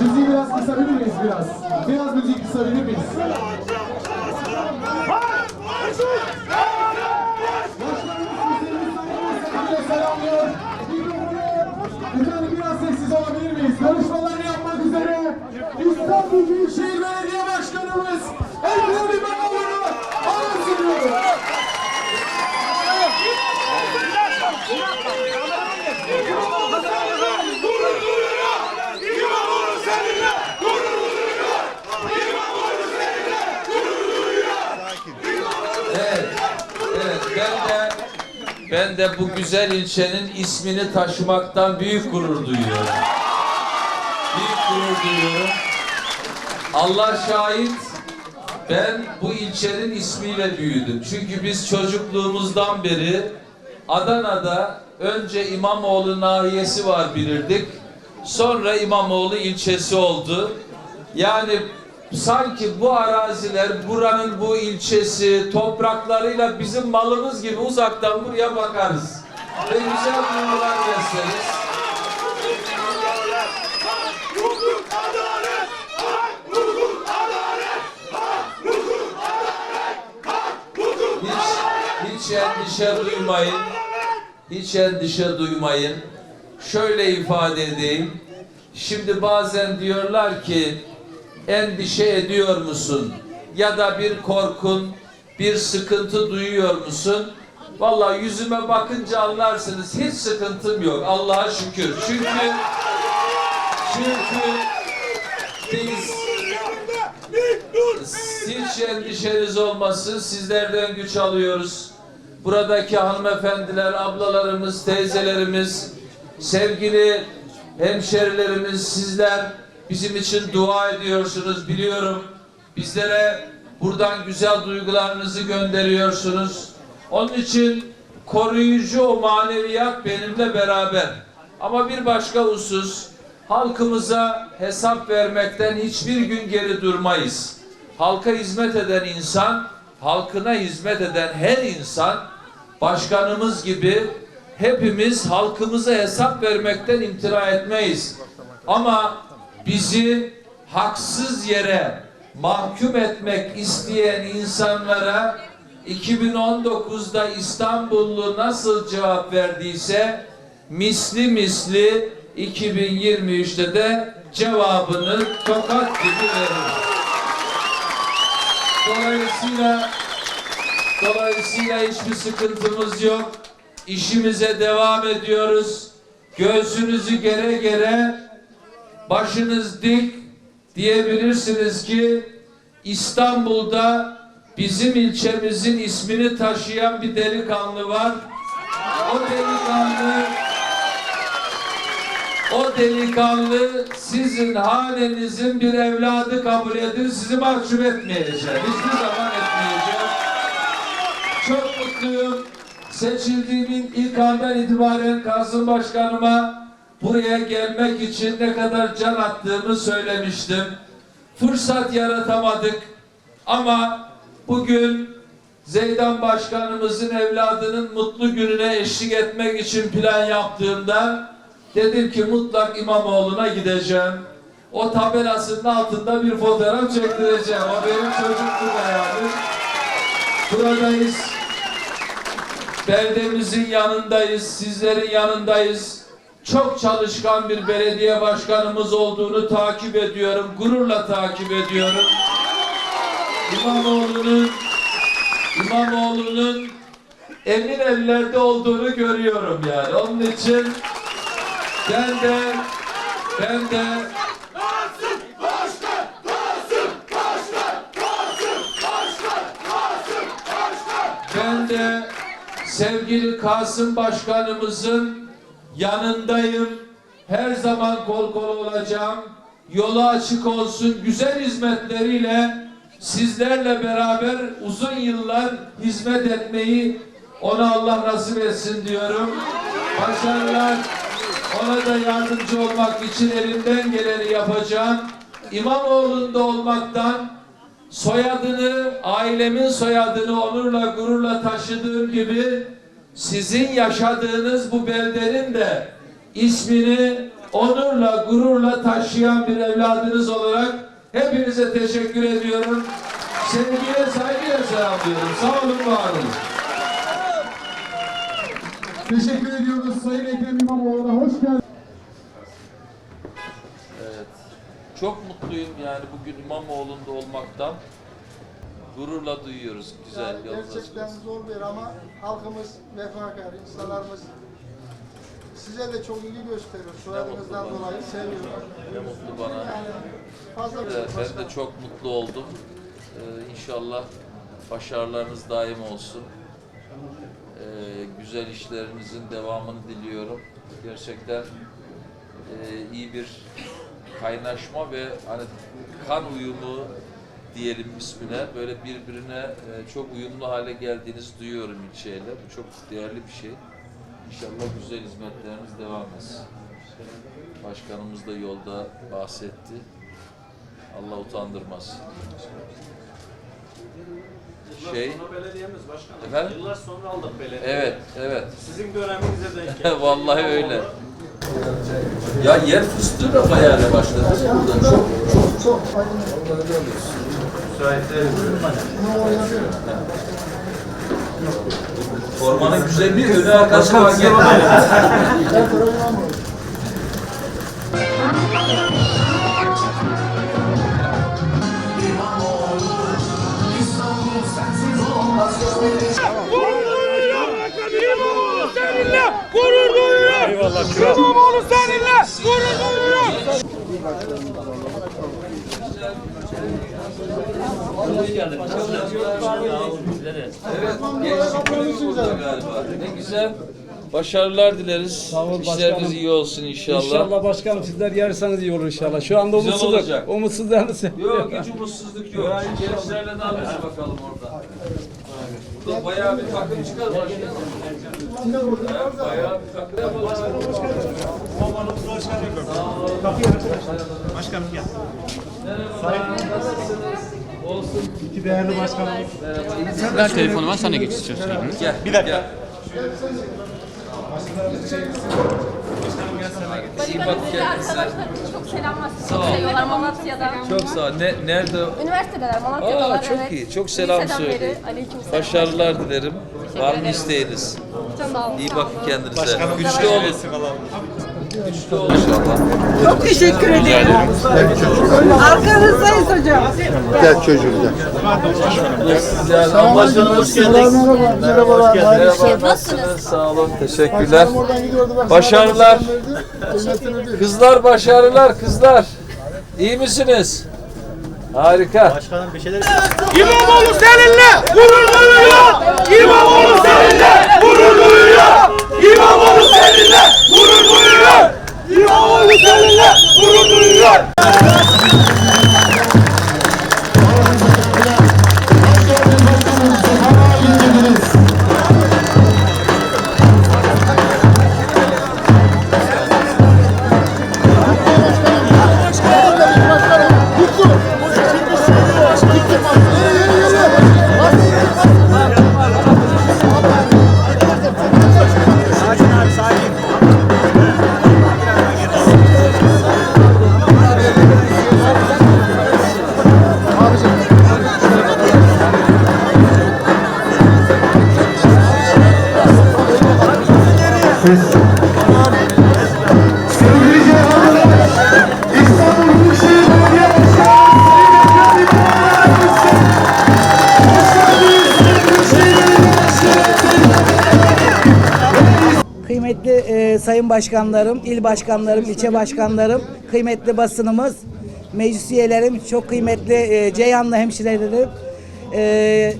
Müziği biraz kısabilir miyiz biraz? Biraz müziği kısabilir miyiz? Hayır! Hayır! Ben de ben de bu güzel ilçenin ismini taşımaktan büyük gurur duyuyorum. Büyük gurur duyuyorum. Allah şahit ben bu ilçenin ismiyle büyüdüm. Çünkü biz çocukluğumuzdan beri Adana'da önce İmamoğlu nahiyesi var bilirdik. Sonra İmamoğlu ilçesi oldu. Yani sanki bu araziler buranın bu ilçesi topraklarıyla bizim malımız gibi uzaktan buraya bakarız. Ve güzel duygular besleriz. Hiç, hiç endişe duymayın. Hiç endişe duymayın. Şöyle ifade edeyim. Şimdi bazen diyorlar ki endişe ediyor musun? Ya da bir korkun, bir sıkıntı duyuyor musun? Vallahi yüzüme bakınca anlarsınız. Hiç sıkıntım yok. Allah'a şükür. Çünkü çünkü biz hiç endişeniz olmasın. Sizlerden güç alıyoruz. Buradaki hanımefendiler, ablalarımız, teyzelerimiz, sevgili hemşerilerimiz, sizler bizim için dua ediyorsunuz biliyorum. Bizlere buradan güzel duygularınızı gönderiyorsunuz. Onun için koruyucu o maneviyat benimle beraber. Ama bir başka husus, halkımıza hesap vermekten hiçbir gün geri durmayız. Halka hizmet eden insan, halkına hizmet eden her insan, başkanımız gibi hepimiz halkımıza hesap vermekten imtina etmeyiz. Ama bizi haksız yere mahkum etmek isteyen insanlara 2019'da İstanbullu nasıl cevap verdiyse misli misli 2023'te de cevabını tokat gibi verir. Dolayısıyla dolayısıyla hiçbir sıkıntımız yok. İşimize devam ediyoruz. Göğsünüzü gere gere başınız dik diyebilirsiniz ki İstanbul'da bizim ilçemizin ismini taşıyan bir delikanlı var. O delikanlı o delikanlı sizin hanenizin bir evladı kabul edin sizi mahcup etmeyecek. Hiçbir zaman etmeyecek. Çok mutluyum. Seçildiğimin ilk andan itibaren Kasım Başkanıma buraya gelmek için ne kadar can attığımı söylemiştim. Fırsat yaratamadık ama bugün Zeydan Başkanımızın evladının mutlu gününe eşlik etmek için plan yaptığımda dedim ki mutlak İmamoğlu'na gideceğim. O tabelasının altında bir fotoğraf çektireceğim. O benim çocukluk hayalim. Buradayız. Beldemizin yanındayız, sizlerin yanındayız. Çok çalışkan bir belediye başkanımız olduğunu takip ediyorum, gururla takip ediyorum. İmamoğlu'nun İmamoğlu'nun emin ellerde olduğunu görüyorum yani. Onun için ben de ben de! Ben de sevgili Kasım Başkanımızın yanındayım. Her zaman kol kola olacağım. Yolu açık olsun. Güzel hizmetleriyle sizlerle beraber uzun yıllar hizmet etmeyi ona Allah nasip etsin diyorum. Başarılar. Ona da yardımcı olmak için elimden geleni yapacağım. İmamoğlu'nda olmaktan soyadını, ailemin soyadını onurla gururla taşıdığım gibi sizin yaşadığınız bu beldenin de ismini onurla gururla taşıyan bir evladınız olarak hepinize teşekkür ediyorum. Sevgiyle saygıyla selamlıyorum. Sağ olun, var olun. Teşekkür ediyoruz Sayın Ekrem İmamoğlu'na. Hoş geldiniz. Evet. Çok mutluyum yani bugün İmamoğlu'nda olmaktan. Gururla duyuyoruz. Güzel Yani gerçekten zor bir ama halkımız vefakar, insanlarımız size de çok ilgi gösteriyor. Soyadınızdan dolayı seviyorlar. Ne mutlu bana. Yani fazla bir şey ben de çok mutlu oldum. Ee, inşallah başarılarınız daim olsun. Ee, güzel işlerinizin devamını diliyorum. Gerçekten e, iyi bir kaynaşma ve hani kan uyumu diyelim ismine böyle birbirine e, çok uyumlu hale geldiğinizi duyuyorum ilçeyle. Bu çok değerli bir şey. İnşallah güzel hizmetleriniz devam etsin. Başkanımız da yolda bahsetti. Allah utandırmaz. Şey, Sonra belediyemiz başkanım. Efendim? Yıllar sonra aldık belediye. evet, evet. Sizin döneminize denk geldi. Vallahi öyle. Ya yer fıstığı da bayağı başladı. Burada çok Çok çok aynen. formanın güzelliği önü arkası var. Gel. Her tarafı İmamoğlu. İmamoğlu seninle gurur duyuyor. Evet, burada galiba. Ne güzel. Başarılar dileriz. olun İşleriniz başkanım. iyi olsun inşallah. İnşallah başkanım sizler yerseniz iyi olur inşallah. Şu anda Güzel umutsuzluk. olacak. Seviyorum. Yok hiç umutsuzluk yok. Gençlerle ne yapacağız bakalım orada. Burada bayağı bir takım çıkar başkanım. Evet, Bayağı bir takım yapalım. Ver telefonu ben sana geç istiyorsun. Gel. Bir dakika. İyi bak kendinize. Çok selam var. Sağ ol. Çok seviyorlar Malatya'dan. Çok sağ ol. Ne, nerede? Üniversitedeler Malatya'dalar. Aa, çok evet. iyi. Çok selam söyleyin. Başarılar dilerim. Var mı isteğiniz? Sağ olun. İyi bakın kendinize. Güçlü olun. Güçlü olun inşallah. Çok teşekkür ederim. Arkanızdayız hocam. Yani amacınız Merhaba. Merhabalar. Hayırlı işler. Merhaba, nasılsınız? Sağ olun, teşekkürler. Başkanım Başarılar. Kızlar başarılar, kızlar. İyi misiniz? Harika. İmamoğlu seninle gurur duyuyor. İmamoğlu seninle gurur duyuyor. İmamoğlu seninle Kıymetli e, sayın başkanlarım, il başkanlarım, ilçe başkanlarım, kıymetli basınımız, meclis üyelerim, çok kıymetli e, Ceyhanlı hemşirelerim, e,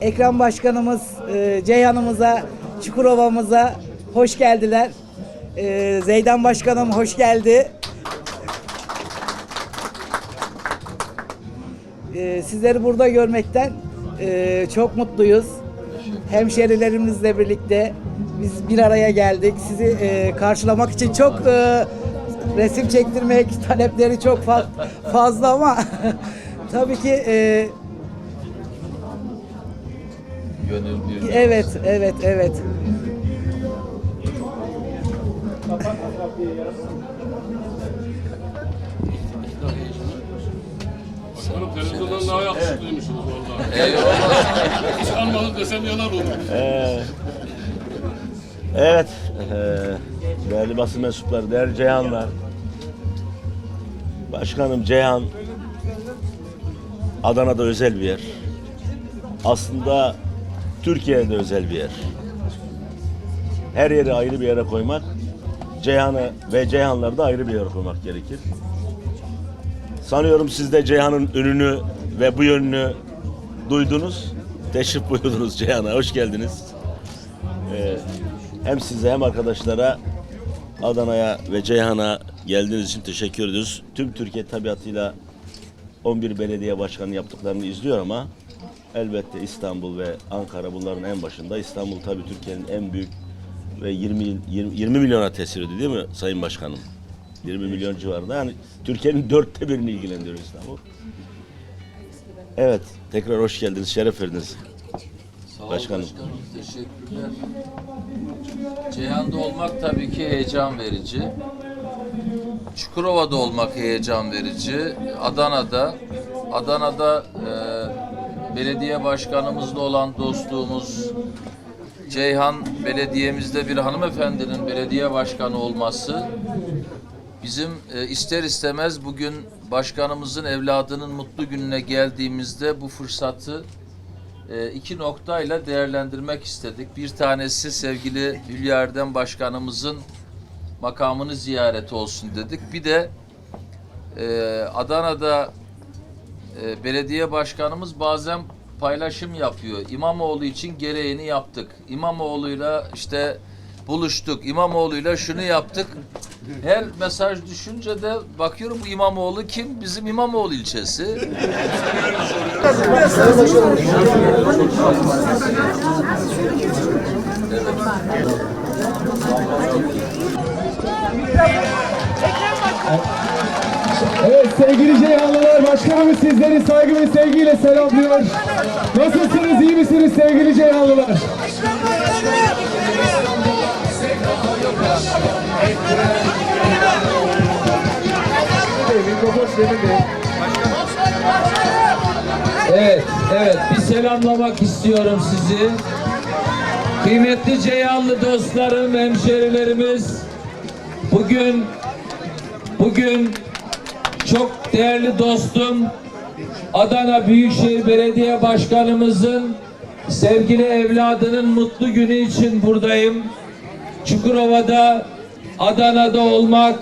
Ekrem Başkanımız, e, Ceyhan'ımıza, Çukurova'mıza hoş geldiler. E, Zeydan Başkanım hoş geldi. E, sizleri burada görmekten e, çok mutluyuz. Hemşerilerimizle birlikte biz bir araya geldik. Sizi e, karşılamak için çok e, resim çektirmek talepleri çok fa- fazla ama tabii ki e, Gönül bir. evet evet evet. Daha yakışıklıymışsınız vallahi. Eyvallah. Hiç almadım desem yalan olur. Evet, eee değerli basın mensupları, değerli Ceyhanlar. Başkanım Ceyhan, Adana'da özel bir yer. Aslında Türkiye'de özel bir yer. Her yeri ayrı bir yere koymak, Ceyhan'ı ve Ceyhanları da ayrı bir yere koymak gerekir. Sanıyorum siz de Ceyhan'ın ününü ve bu yönünü duydunuz. Teşrif buyurdunuz Ceyhan'a. Hoş geldiniz. Ee, hem size hem arkadaşlara Adana'ya ve Ceyhan'a geldiğiniz için teşekkür ediyoruz. Tüm Türkiye tabiatıyla 11 belediye başkanı yaptıklarını izliyor ama elbette İstanbul ve Ankara bunların en başında. İstanbul tabii Türkiye'nin en büyük ve 20, 20, 20 milyona tesir ediyor değil mi Sayın Başkanım? 20 milyon civarında. Yani Türkiye'nin dörtte birini ilgilendiriyor İstanbul. Evet, tekrar hoş geldiniz, şeref verdiniz. Sağ ol Başkanım. başkanım. Teşekkürler. Ceyhan'da olmak tabii ki heyecan verici. Çukurova'da olmak heyecan verici. Adana'da Adana'da e, belediye başkanımızla olan dostluğumuz Ceyhan belediyemizde bir hanımefendinin belediye başkanı olması bizim e, ister istemez bugün başkanımızın evladının mutlu gününe geldiğimizde bu fırsatı e, iki noktayla değerlendirmek istedik. Bir tanesi sevgili Hülya Erdem Başkanımızın makamını ziyaret olsun dedik. Bir de e, Adana'da e, belediye başkanımız bazen paylaşım yapıyor. İmamoğlu için gereğini yaptık. İmamoğlu'yla işte buluştuk. İmamoğlu'yla şunu yaptık. Her mesaj düşünce de bakıyorum bu İmamoğlu kim? Bizim İmamoğlu ilçesi. Evet sevgili Ceyhanlılar başkanımız sizleri saygı ve sevgiyle selamlıyor. Nasılsınız iyi misiniz sevgili Ceyhanlılar? Evet, evet. Bir selamlamak istiyorum sizi. Kıymetli Ceyhanlı dostlarım, hemşerilerimiz. Bugün, bugün çok değerli dostum Adana Büyükşehir Belediye Başkanımızın sevgili evladının mutlu günü için buradayım. Çukurova'da, Adana'da olmak,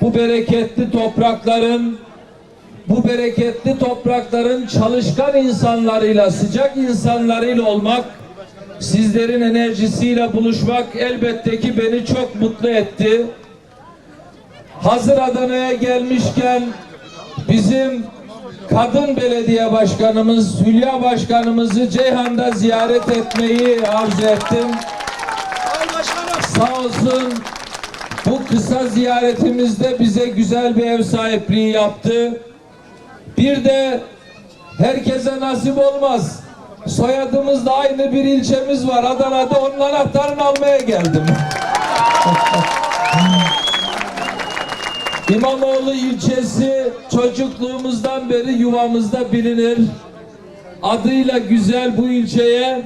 bu bereketli toprakların bu bereketli toprakların çalışkan insanlarıyla, sıcak insanlarıyla olmak, sizlerin enerjisiyle buluşmak elbette ki beni çok mutlu etti. Hazır Adana'ya gelmişken bizim kadın belediye başkanımız Hülya başkanımızı Ceyhan'da ziyaret etmeyi arzu ettim. Sağ olsun bu kısa ziyaretimizde bize güzel bir ev sahipliği yaptı. Bir de herkese nasip olmaz. Soyadımızda aynı bir ilçemiz var. Adana'da onun anahtarını almaya geldim. İmamoğlu ilçesi çocukluğumuzdan beri yuvamızda bilinir. Adıyla güzel bu ilçeye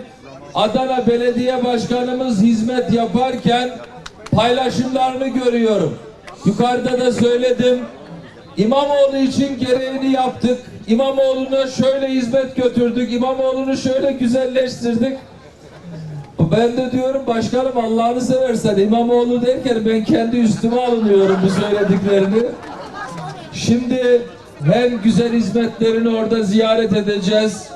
Adana Belediye Başkanımız hizmet yaparken paylaşımlarını görüyorum. Yukarıda da söyledim. İmamoğlu için gereğini yaptık. İmamoğlu'na şöyle hizmet götürdük. İmamoğlu'nu şöyle güzelleştirdik. Ben de diyorum başkanım Allah'ını seversen İmamoğlu derken ben kendi üstüme alınıyorum bu söylediklerini. Şimdi hem güzel hizmetlerini orada ziyaret edeceğiz.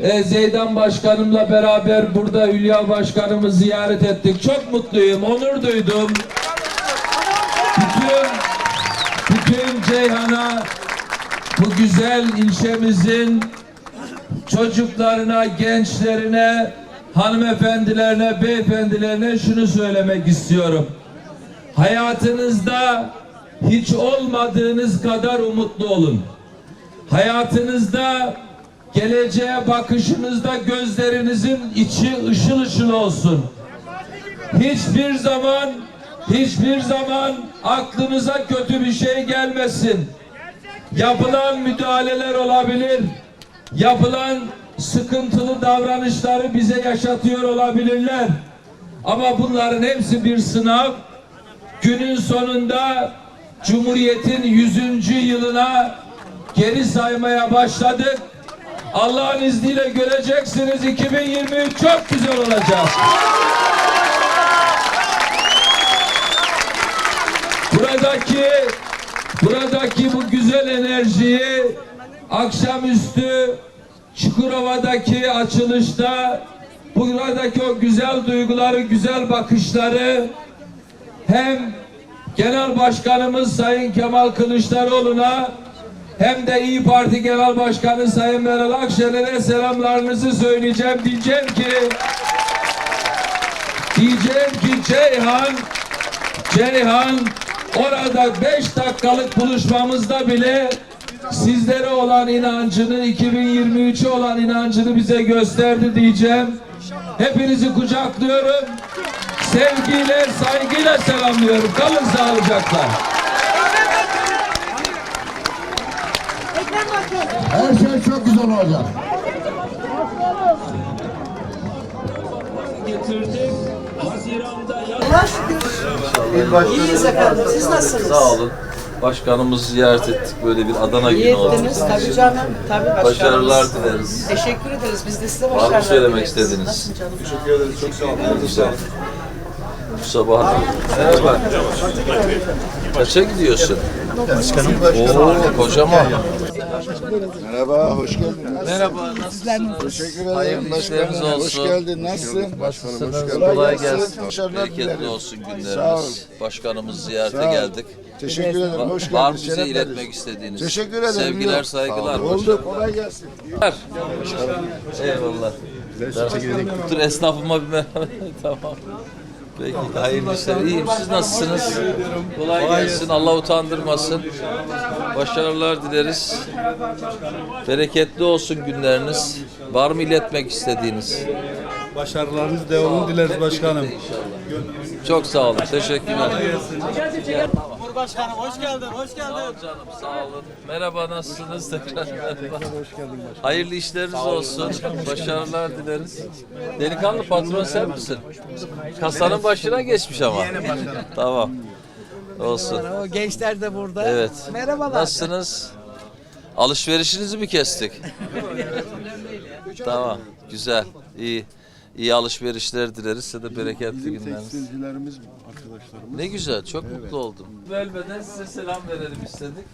E, Zeydan Başkanımla beraber burada Hülya Başkanımı ziyaret ettik. Çok mutluyum, onur duydum. Bütün bütün Ceyhan'a bu güzel ilçemizin çocuklarına, gençlerine, hanımefendilerine, beyefendilerine şunu söylemek istiyorum. Hayatınızda hiç olmadığınız kadar umutlu olun. Hayatınızda geleceğe bakışınızda gözlerinizin içi ışıl ışıl olsun. Hiçbir zaman hiçbir zaman aklınıza kötü bir şey gelmesin. Yapılan müdahaleler olabilir. Yapılan sıkıntılı davranışları bize yaşatıyor olabilirler. Ama bunların hepsi bir sınav. Günün sonunda Cumhuriyet'in 100. yılına geri saymaya başladık. Allah'ın izniyle göreceksiniz 2023 çok güzel olacak. Buradaki buradaki bu güzel enerjiyi akşamüstü Çukurova'daki açılışta buradaki o güzel duyguları, güzel bakışları hem Genel Başkanımız Sayın Kemal Kılıçdaroğlu'na hem de İyi Parti Genel Başkanı Sayın Meral Akşener'e selamlarınızı söyleyeceğim. Diyeceğim ki diyeceğim ki Ceyhan Ceyhan orada 5 dakikalık buluşmamızda bile sizlere olan inancını 2023'e olan inancını bize gösterdi diyeceğim. Hepinizi kucaklıyorum. Sevgiyle, saygıyla selamlıyorum. Kalın sağlıcakla. Her şey çok güzel olacak. İyiyiz efendim. Siz nasılsınız? Sağ olun. Başkanımızı ziyaret ettik. Böyle bir Adana İyi günü oldu. Tabii canım. Tabii başkanımız. Başarılar dileriz. Teşekkür ederiz. Biz de size Var başarılar mı söylemek dileriz. Nasılsın canım? Teşekkür ederiz. Çok sağ olun. Güzel. Bu sabah merhaba. Kaça gidiyorsun? Başkanım. Oo, kocaman. Merhaba, hoş geldin. Merhaba, nasılsınız? Teşekkür ederim Hayırlı işleriniz başkanım. Hoş olsun. geldin. Nasılsın? Başkanım, hoş geldin. Kolay gelsin. Başarılar Bereketli dilerim. olsun Sağ günlerimiz. Başkanımızı ziyarete Sağ geldik. Teşekkür ederim. Hoş geldin. Var mı bize Şeref iletmek verdiniz. istediğiniz? Teşekkür ederim. Sevgiler, Yok. saygılar. Oldu. Kolay gelsin. Eyvallah. Dur esnafıma bir merhaba. tamam. Peki hayırlı işler. İyiyim. Siz nasılsınız? Kolay gelsin. Allah utandırmasın. Başarılar dileriz. Bereketli olsun günleriniz. Var mı iletmek istediğiniz? Başarılarınız devamını dileriz başkanım. Çok sağ olun. Teşekkürler. Cumhurbaşkanım hoş geldin, hoş Sağ olun canım, sağ olun. Merhaba, nasılsınız? Tekrar merhaba. Hayırlı işleriniz olsun. Başarılar dileriz. Delikanlı patron sen misin? Kasanın başına geçmiş ama. Tamam. Olsun. O gençler de burada. Evet. Merhabalar. Nasılsınız? Alışverişinizi mi kestik? tamam. Güzel. İyi. İyi alışverişler dileriz. Size de bereketli günleriniz. Tekstilcilerimiz, arkadaşlarımız. Ne güzel, çok mutlu oldum. Bölmeden size selam verelim istedik.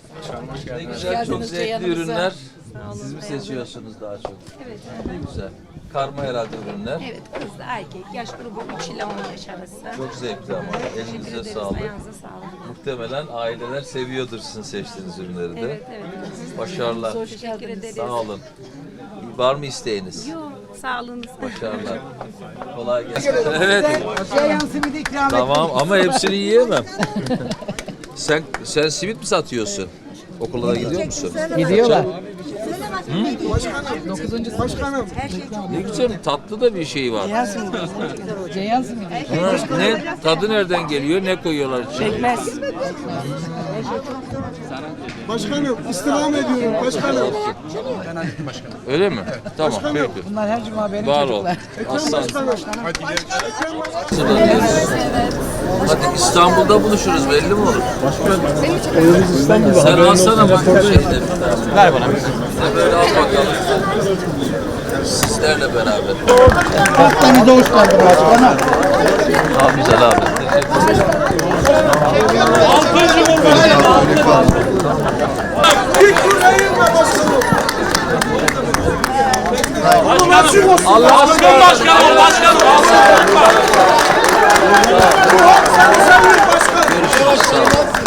Ne güzel, çok geldiniz zevkli ürünler. Sağ olun, Siz mi seçiyorsunuz daha çok? Evet. Ne güzel. Karma herhalde ürünler. Evet kızlı erkek yaş grubu 3 ile 10 yaş arası. Çok zevkli ama. Elinize sağlık. Ayağınıza sağlık. Muhtemelen aileler seviyordur sizin seçtiğiniz ürünleri de. Evet evet. Başarılar. Teşekkür ederiz. Sağ olun. Var mı isteğiniz? Yok sağlığınız. Başarılar. Kolay gelsin. Evet. Ceyhan simidi ikram ettik. Tamam ama hepsini yiyemem. sen sen simit mi satıyorsun? Okula da gidiyor musun? Gidiyorlar. Ne güzel tatlı da bir şey var. Ceyhan simidi. Ceyhan simidi. Ha, ne tadı nereden geliyor? Ne koyuyorlar içine? Pekmez. Başkanım istirham ediyorum başkanım. Öyle mi? Tamam peki. Bunlar her cuma benim Var ol. çocuklar. Aslan. Hadi İstanbul'da buluşuruz belli mi olur? Sen alsana bak şeyleri. Ver bana. Böyle al bakalım. Sizlerle beraber. Hastanıza hoş geldin başkanım. Abi güzel abi. Teşekkür ederim. Başkanım. Allah aşkına başkanım. Başkanım. Başkanım. Başkanım. Başkanım. Başkanım.